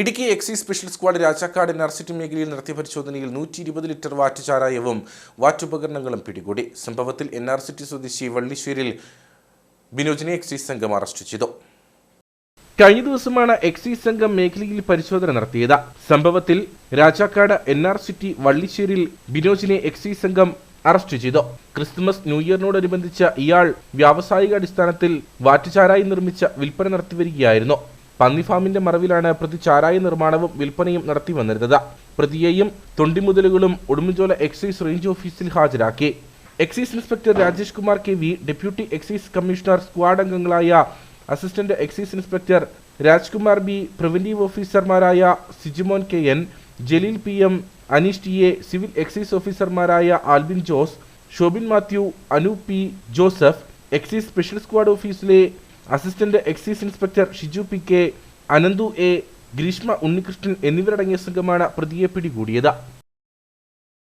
Idukki excise special squad Rajakkad NR City മേഖലയിൽ നടത്തിയ പരിശോധനയിൽ നൂറ്റി ഇരുപത് ലിറ്റർ വാറ്റ് ചാരായവും വാറ്റുപകരണങ്ങളും പിടികൂടി. സംഭവത്തിൽ എൻ ആർ സിറ്റി സ്വദേശി വള്ളിശ്ശേരിൽ ബിനോജിനെ എക്സൈസ് സംഘം അറസ്റ്റ് ചെയ്തു. കഴിഞ്ഞ ദിവസമാണ് എക്സൈസ് സംഘം മേഖലയിൽ പരിശോധന നടത്തിയത്. സംഭവത്തിൽ രാജാക്കാട് എൻ ആർ സിറ്റി വള്ളിശ്ശേരിയിൽ ബിനോജിനെ എക്സൈസ് സംഘം അറസ്റ്റ് ചെയ്തു. ക്രിസ്തുമസ് ന്യൂ ഇയറിനോടനുബന്ധിച്ച് ഇയാൾ വ്യാവസായിക അടിസ്ഥാനത്തിൽ വാറ്റുചാരായി നിർമ്മിച്ച വിൽപ്പന നടത്തിവരികയായിരുന്നു പന്നി ഫാമിന്റെ മറവിലാണ് പ്രതി ചാരായ നിർമ്മാണവും വിൽപ്പനയും നടത്തി വന്നിരുന്നത്. പ്രതിയെയും തൊണ്ടിമുതലുകളും ഉടുമ്പൻചോല എക്സൈസ് റേഞ്ച് ഓഫീസിൽ ഹാജരാക്കി. Excise inspector Rajesh Kumar K V deputy excise commissioner squad അംഗങ്ങളായ assistant excise inspector Rajkumar B preventive ഓഫീസർമാരായ Sijimon K N Jaleel P M Aneesh T A civil excise ഓഫീസർമാരായ Albin Jose Shobin Mathew Anu P Joseph excise special squad ഓഫീസിലെ assistant excise inspector Shiju P K Ananthu A Greeshma Unnikrishnan എന്നിവരടങ്ങിയ സംഘമാണ് പ്രതിയെ പിടികൂടിയത്.